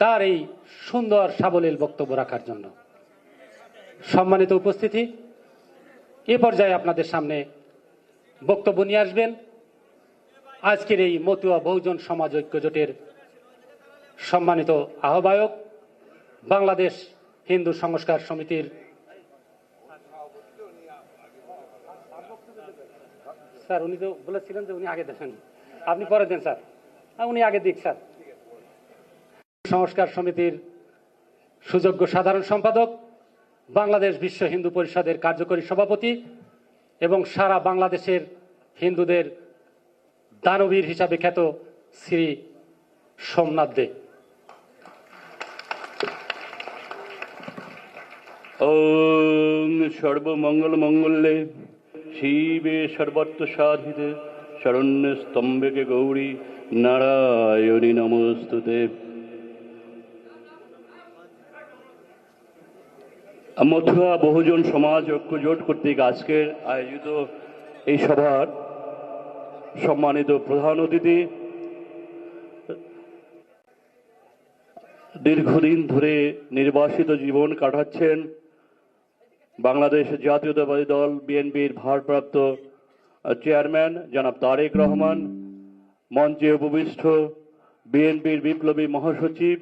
তার এই সুন্দর সাবলীল বক্তব্য রাখার জন্য। সম্মানিত উপস্থিতি, এ পর্যায়ে আপনাদের সামনে বক্তব্য নিয়ে আসবেন আজকের এই মতুয়া বহুজন সমাজ ঐক্য জোটের সম্মানিত আহ্বায়ক, বাংলাদেশ হিন্দু সংস্কার সমিতির স্যার, উনি তো বলেছিলেন যে উনি আগে দেখেন। আপনি পরে দেন, স্যার। উনি আগে দিক, স্যার। সংস্কার সমিতির সুযোগ্য সাধারণ সম্পাদক, বাংলাদেশ বিশ্ব হিন্দু পরিষদের কার্যকরী সভাপতি এবং সারা বাংলাদেশের হিন্দুদের দানবীর হিসাবে খ্যাত শ্রী সোমনাথ দে। সর্বমঙ্গল মঙ্গলে, শিবে সর্বত্র সাধিতে শরণ্য স্তম্ভকে গৌরী নারায়ণী নমস্তুতে। মথুরা বহুজন সমাজ ঐক্য জোট কর্তৃক আজকের আয়োজিত এই সভার সম্মানিত প্রধান অতিথি, দীর্ঘদিন ধরে নির্বাসিত জীবন কাটাচ্ছেন বাংলাদেশ জাতীয়তাবাদী দল বিএনপির ভারপ্রাপ্ত চেয়ারম্যান জনাব তারেক রহমান, মঞ্চে উপবিষ্ট বিএনপির বিপ্লবী মহাসচিব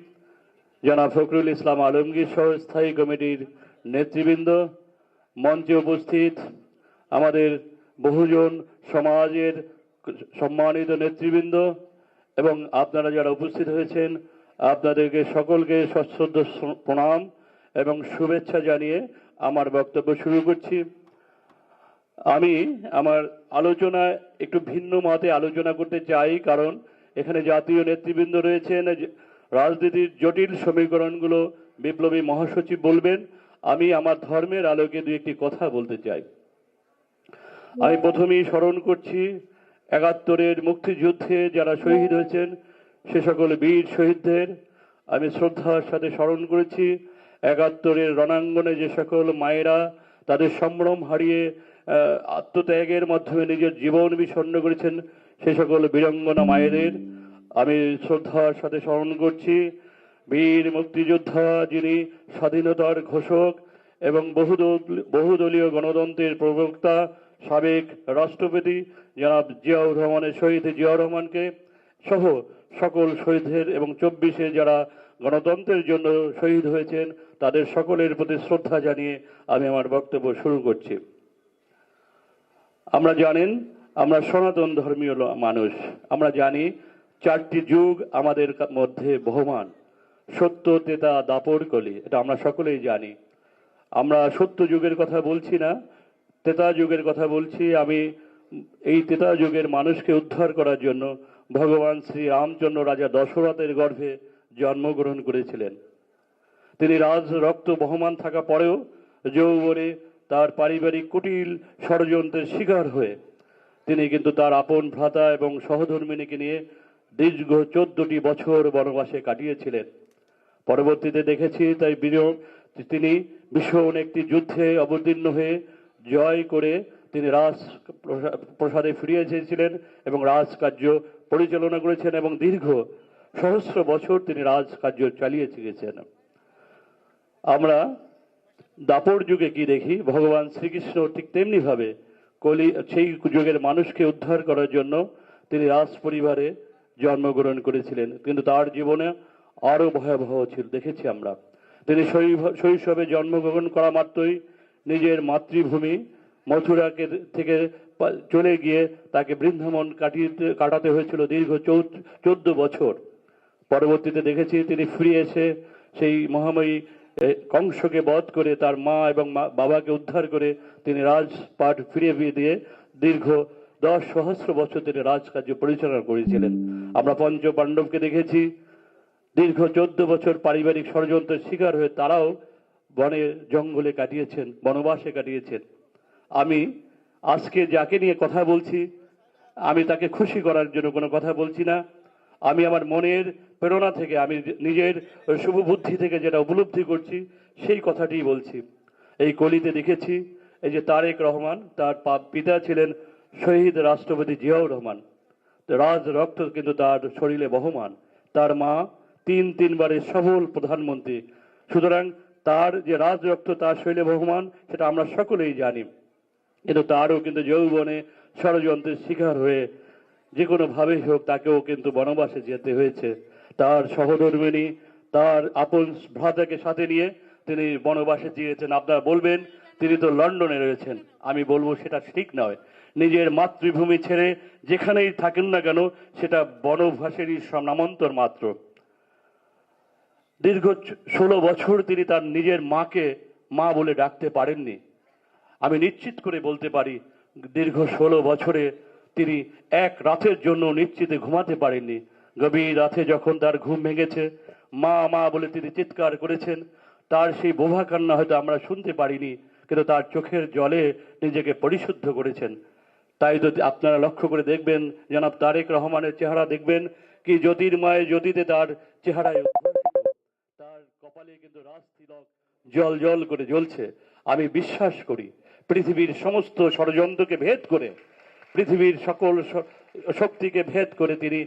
জনাব ফখরুল ইসলাম আলমগীর সহ স্থায়ী কমিটির নেতৃবৃন্দ, মঞ্চে উপস্থিত আমাদের বহুজন সমাজের সম্মানিত নেতৃবৃন্দ এবং আপনারা যারা উপস্থিত হয়েছেন, আপনাদেরকে সকলকে সশ্রদ্ধ প্রণাম এবং শুভেচ্ছা জানিয়ে আমার বক্তব্য শুরু করছি। আমি আমার আলোচনায় একটু ভিন্ন মতে আলোচনা করতে চাই, কারণ এখানে জাতীয় নেতৃবৃন্দ রয়েছেন। রাজনীতির জটিল সমীকরণগুলো বিপ্লবী মহাসচিব বলবেন। আমি আমার ধর্মের আলোকে দু একটি কথা বলতে চাই। আমি প্রথমেই স্মরণ করছি, একাত্তরের মুক্তিযুদ্ধে যারা শহীদ হয়েছেন, সে সকল বীর শহীদদের আমি শ্রদ্ধার সাথে স্মরণ করেছি। একাত্তরের রণাঙ্গনে যে সকল মায়েরা তাদের সম্ভ্রম হারিয়ে আত্মত্যাগের মাধ্যমে নিজের জীবন বিছন্ন করেছেন, সে সকল বীরঙ্গনা মায়েদের আমি শ্রদ্ধার সাথে স্মরণ করছি। বীর মুক্তিযোদ্ধা যিনি স্বাধীনতার ঘোষক এবং বহুদল, বহুদলীয় গণতন্ত্রের প্রবক্তা, সাবেক রাষ্ট্রপতি জনাব জিয়াউর রহমানের শহীদ জিয়াউর রহমানকে সহ সকল শহীদদের এবং চব্বিশে যারা গণতন্ত্রের জন্য শহীদ হয়েছেন, তাদের সকলের প্রতি শ্রদ্ধা জানিয়ে আমি আমার বক্তব্য শুরু করছি। আমরা জানেন, আমরা সনাতন ধর্মীয় মানুষ। আমরা জানি, চারটি যুগ আমাদের মধ্যে বহমান। সত্য, তেতা, দাপর কলি, এটা আমরা সকলেই জানি। আমরা সত্য যুগের কথা বলছি না, তেতা যুগের কথা বলছি। আমি এই তেতা যুগের মানুষকে উদ্ধার করার জন্য ভগবান শ্রী রামচন্দ্র রাজা দশরথের গর্ভে জন্মগ্রহণ করেছিলেন। তিনি রাজ রক্ত বহমান থাকা পরেও যৌবনে তার পারিবারিক কুটিল ষড়যন্ত্রের শিকার হয়ে তিনি কিন্তু তার আপন ভ্রাতা এবং সহধর্মিনীকে নিয়ে দীর্ঘ চোদ্দটি বছর বনবাসে কাটিয়েছিলেন। পরবর্তীতে দেখেছি তাই বিনিয়োগ তিনি ভীষণ একটি যুদ্ধে অবতীর্ণ হয়ে জয় করে তিনি রাজ প্রসা- প্রসাদে ফিরিয়ে এসেছিলেন এবং রাজকার্য পরিচালনা করেছেন এবং দীর্ঘ সহস্র বছর তিনি রাজকার্য চালিয়ে গেছেন আমরা দাপর যুগে কি দেখি ভগবান শ্রীকৃষ্ণ ঠিক তেমনি ভাবে কলি সেই যুগের মানুষকে উদ্ধার করার জন্য তিনি রাজ পরিবারে জন্মগ্রহণ করেছিলেন কিন্তু তার জীবনে আরও ভয়াবহ ছিল দেখেছি আমরা তিনি শৈশবে জন্মগ্রহণ করা মাত্রই নিজের মাতৃভূমি মথুরাকে থেকে চলে গিয়ে তাকে বৃন্দাবন কাটিয়ে কাটাতে হয়েছিল দীর্ঘ চৌদ্দ বছর। পরবর্তীতে দেখেছি তিনি ফিরে এসে সেই মহাময়ী কংসকে বধ করে তার মা এবং বাবাকে উদ্ধার করে তিনি রাজপাট ফিরে দিয়ে দীর্ঘ দশ সহস্র বছর তিনি রাজকার্য পরিচালনা করেছিলেন। আমরা পঞ্চ পাণ্ডবকে দেখেছি দীর্ঘ চোদ্দ বছর পারিবারিক ষড়যন্ত্রের শিকার হয়ে তারাও বনে জঙ্গলে কাটিয়েছেন, বনবাসে কাটিয়েছেন। আমি আজকে যাকে নিয়ে কথা বলছি, আমি তাকে খুশি করার জন্য কোনো কথা বলছি না। আমি আমার মনের প্রেরণা থেকে, আমি নিজের শুভ বুদ্ধি থেকে যেটা উপলব্ধি করছি, সেই কথাটি বলছি। এই কলিতে দেখেছি এই যে তারেক রহমান, তার পিতা ছিলেন শহীদ রাষ্ট্রপতি জিয়াউর রহমান। রাজ রক্ত কিন্তু তার শরীরে বহমান। তার মা তিন তিনবারের সফল প্রধানমন্ত্রী। সুতরাং তার যে রাজরক্ত, তার শৈলে ভগবান সেটা আমরা সকলেই জানি। কিন্তু তারও কিন্তু যৌবনে ষড়যন্ত্রের শিকার হয়ে যে কোনোভাবেই হোক তাকেও কিন্তু বনবাসে যেতে হয়েছে। তার সহধর্মিনী, তার আপন ভ্রাতাকে সাথে নিয়ে তিনি বনবাসে গিয়েছেন আপনারা বলবেন, তিনি তো লন্ডনে রয়েছেন। আমি বলব সেটা ঠিক নয়। নিজের মাতৃভূমি ছেড়ে যেখানেই থাকেন না কেন, সেটা বনবাসেরই নামান্তর মাত্র। দীর্ঘ ষোলো বছর তিনি তার নিজের মাকে মা বলে ডাকতে পারেননি। আমি নিশ্চিত করে বলতে পারি, দীর্ঘ ষোলো বছরে তিনি এক রাতের জন্য নিশ্চিতে ঘুমাতে পারেননি। গভীর রাতে যখন তার ঘুম ভেঙেছে, মা মা বলে তিনি চিৎকার করেছেন, তার সেই বোভা কান্না হয়তো আমরা শুনতে পারিনি, কিন্তু তার চোখের জলে নিজেকে পরিশুদ্ধ করেছেন। তাই তো আপনারা লক্ষ্য করে দেখবেন, জনাব তারেক রহমানের চেহারা দেখবেন, কি জ্যোতির্ময় জ্যোতিতে তার চেহারায় কপালে কিন্তু রাজ তিলক জল জল করে জ্বলছে। আমি বিশ্বাস করি, পৃথিবীর সমস্ত ষড়যন্ত্রকে ভেদ করে, পৃথিবীর সকল শক্তিকে ভেদ করে তিনি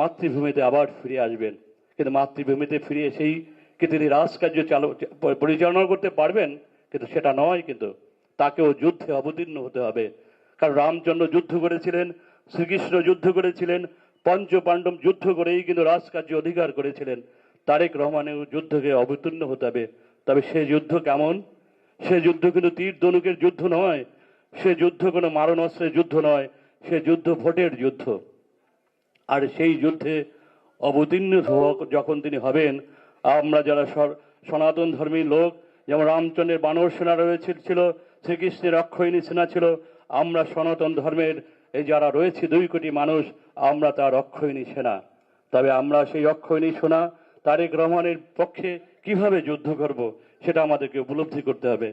মাতৃভূমিতে আবার ফিরে আসবেন। কিন্তু মাতৃভূমিতে ফিরে এসেই কি তিনি রাজকার্য চালু পরিচালনা করতে পারবেন? কিন্তু সেটা নয় কিন্তু, তাকেও যুদ্ধে অবতীর্ণ হতে হবে। কারণ রামচন্দ্র যুদ্ধ করেছিলেন, শ্রীকৃষ্ণ যুদ্ধ করেছিলেন পঞ্চ পাণ্ডব যুদ্ধ করেই কিন্তু রাজকার্য অধিকার করেছিলেন। তারেক রহমানের যুদ্ধকে অবতীর্ণ হতে হবে। তবে সে যুদ্ধ কেমন? সে যুদ্ধ কিন্তু তীর ধনুকের যুদ্ধ নয়। সে যুদ্ধ কোনো মারণাস্ত্রের যুদ্ধ নয়। সে যুদ্ধ ভোটের যুদ্ধ। আর সেই যুদ্ধে অবতীর্ণ যখন তিনি হবেন, আমরা যারা সনাতন ধর্মী লোক, যেমন রামচন্দ্রের বানর সেনা রয়েছে ছিল, শ্রীকৃষ্ণের অক্ষয়ণী সেনা ছিল, আমরা সনাতন ধর্মের এই যারা রয়েছে দুই কোটি মানুষ, আমরা তার অক্ষয়ণী সেনা। তবে আমরা সেই অক্ষয়ণী সেনা তারেক রহমানের পক্ষে কীভাবে যুদ্ধ করব, সেটা আমাদেরকে উপলব্ধি করতে হবে।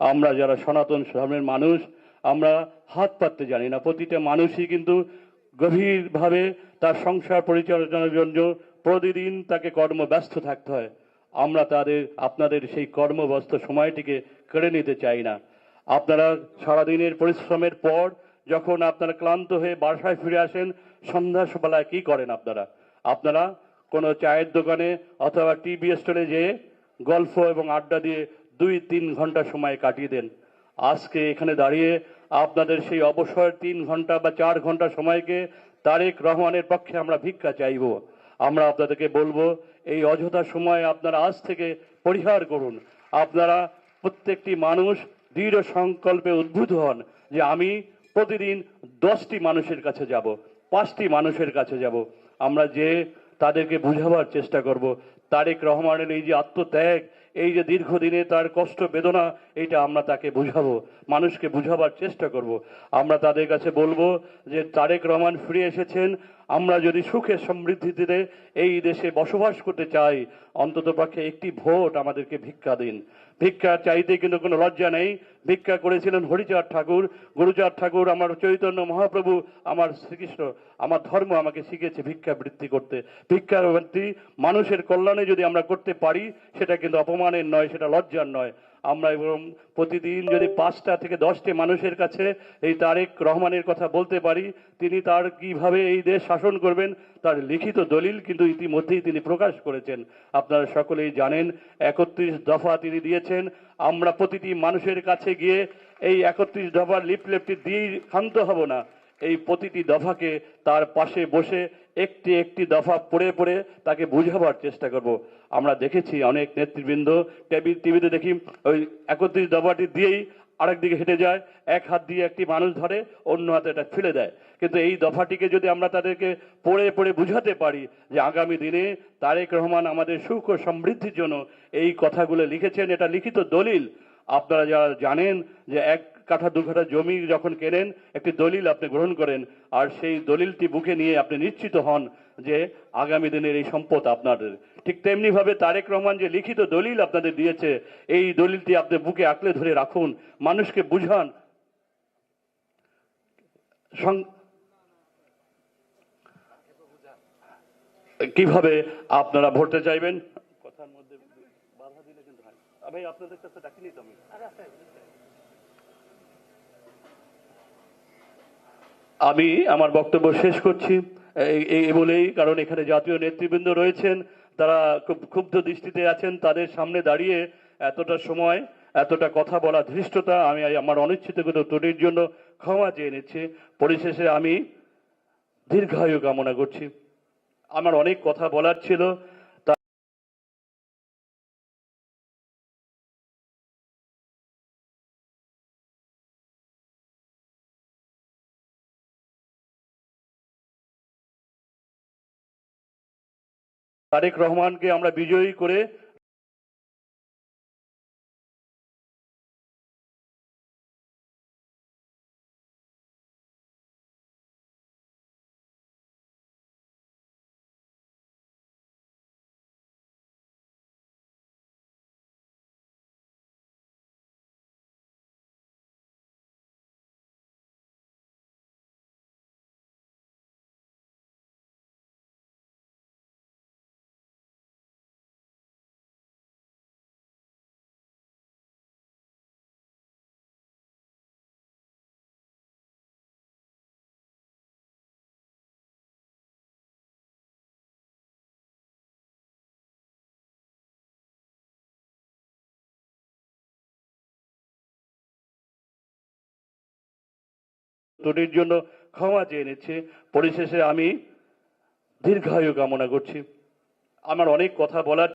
আমরা যারা সনাতন ধর্মের মানুষ, আমরা হাত পাততে জানি না। প্রতিটা মানুষই কিন্তু গভীরভাবে তার সংসার পরিচালনার জন্য প্রতিদিন তাকে কর্মব্যস্ত থাকতে হয়। আমরা তাদের, আপনাদের সেই কর্মব্যস্ত সময়টিকে কেড়ে নিতে চাই না। আপনারা সারাদিনের পরিশ্রমের পর যখন আপনারা ক্লান্ত হয়ে বাসায় ফিরে আসেন সন্ধ্যা বেলায় কি করেন আপনারা? আপনারা কোনো চায়ের দোকানে অথবা টিভি স্টোরে যেয়ে গল্প এবং আড্ডা দিয়ে দুই তিন ঘণ্টা সময় কাটিয়ে দেন। আজকে এখানে দাঁড়িয়ে আপনাদের সেই অবসর তিন ঘণ্টা বা চার ঘণ্টা সময়কে তারেক রহমানের পক্ষে আমরা ভিক্ষা চাইব। আমরা আপনাদেরকে বলব, এই অযথা সময় আপনারা আজ থেকে পরিহার করুন। আপনারা প্রত্যেকটি মানুষ দৃঢ় সংকল্পে উদ্ভূত হন যে আমি প্রতিদিন দশটি মানুষের কাছে যাব, পাঁচটি মানুষের কাছে যাব। আমরা যে তাদেরকে বুঝাবার চেষ্টা করব। তারেক রহমানের এই যে আত্মত্যাগ, এই যে দীর্ঘদিনে তার কষ্ট, বেদনা, এইটা আমরা তাকে বুঝাবো, মানুষকে বুঝাবার চেষ্টা করব। আমরা তাদের কাছে বলব যে, তারেক রহমান ফিরে এসেছেন আমরা যদি সুখে সমৃদ্ধিতে এই দেশে বসবাস করতে চাই, অন্তত পক্ষে একটি ভোট আমাদেরকে ভিক্ষা দিন। ভিক্ষা চাইতে কিন্তু কোনো লজ্জা নেই। ভিক্ষা করেছিলেন হরিচাঁদ ঠাকুর। গুরুচাঁদ ঠাকুর আমার চৈতন্য মহাপ্রভু, আমার শ্রীকৃষ্ণ, আমার ধর্ম আমাকে শিখেছে ভিক্ষা বৃত্তি করতে। ভিক্ষা বৃত্তি মানুষের কল্যাণে যদি আমরা করতে পারি, সেটা কিন্তু অপমানের নয়, সেটা লজ্জার নয়। আমরা এবং প্রতিদিন যদি পাঁচটা থেকে দশটি মানুষের কাছে এই তারেক রহমানের কথা বলতে পারি, তিনি তার কীভাবে এই দেশ শাসন করবেন, তার লিখিত দলিল কিন্তু ইতিমধ্যেই তিনি প্রকাশ করেছেন। আপনারা সকলেই জানেন, একত্রিশ দফা তিনি দিয়েছেন। আমরা প্রতিটি মানুষের কাছে গিয়ে এই একত্রিশ দফার লিপলেপটি দিয়েই ক্ষান্ত হব না। এই প্রতিটি দফাকে তার পাশে বসে একটি একটি দফা পড়ে পড়ে তাকে বুঝাবার চেষ্টা করব। আমরা দেখেছি অনেক নেতৃবৃন্দ টেবিল টিভিতে দেখি ওই একত্রিশ দফাটি দিয়েই আরেক দিকে হেঁটে যায়, এক হাত দিয়ে একটি মানুষ ধরে, অন্য হাতে এটা ফেলে দেয়। কিন্তু এই দফাটিকে যদি আমরা তাদেরকে পড়ে পড়ে বুঝাতে পারি যে আগামী দিনে তারেক রহমান আমাদের সুখ ও সমৃদ্ধির জন্য এই কথাগুলো লিখেছেন, এটা লিখিত দলিল। আপনারা যারা জানেন যে এক কাঠা দু কাঠা জমি যখন কেনেন, একটি দলিল আপনি গ্রহণ করেন, আর সেই দলিলটি বুকে নিয়ে আপনি নিশ্চিত হন যে আগামী দিনের এই সম্পদ আপনাদের। ঠিক তেমনিভাবে তারেক রহমান যে লিখিত দলিল আপনাদের দিয়েছে, এই দলিলটি আপনি বুকে আঁকলে ধরে রাখুন, মানুষকে বুঝান। কীভাবে আপনারা ভোটে চাইবেন? কথার মধ্যে বাধা দিলে কিন্তু ভাই, আপনাদের কাছে ডাকিনি তো আমি। আমি আমার বক্তব্য শেষ করছি। এই- বলেই, কারণ এখানে জাতীয় নেতৃবৃন্দ রয়েছেন, তারা খুব ক্ষুব্ধ দৃষ্টিতে আছেন। তাদের সামনে দাঁড়িয়ে এতটা সময়, এতটা কথা বলা ধৃষ্টতা আমি আমার অনিচ্ছিতগত ত্রুটির জন্য ক্ষমা চেয়ে নিচ্ছি। পরিশেষে আমি দীর্ঘায়ু কামনা করছি। আমার অনেক কথা বলার ছিল। তারেক রহমানকে আমরা বিজয়ী করে ত্রুটির জন্য ক্ষমা চেয়ে নিচ্ছি। পরিশেষে আমি দীর্ঘায়ু কামনা করছি। আমার অনেক কথা বলার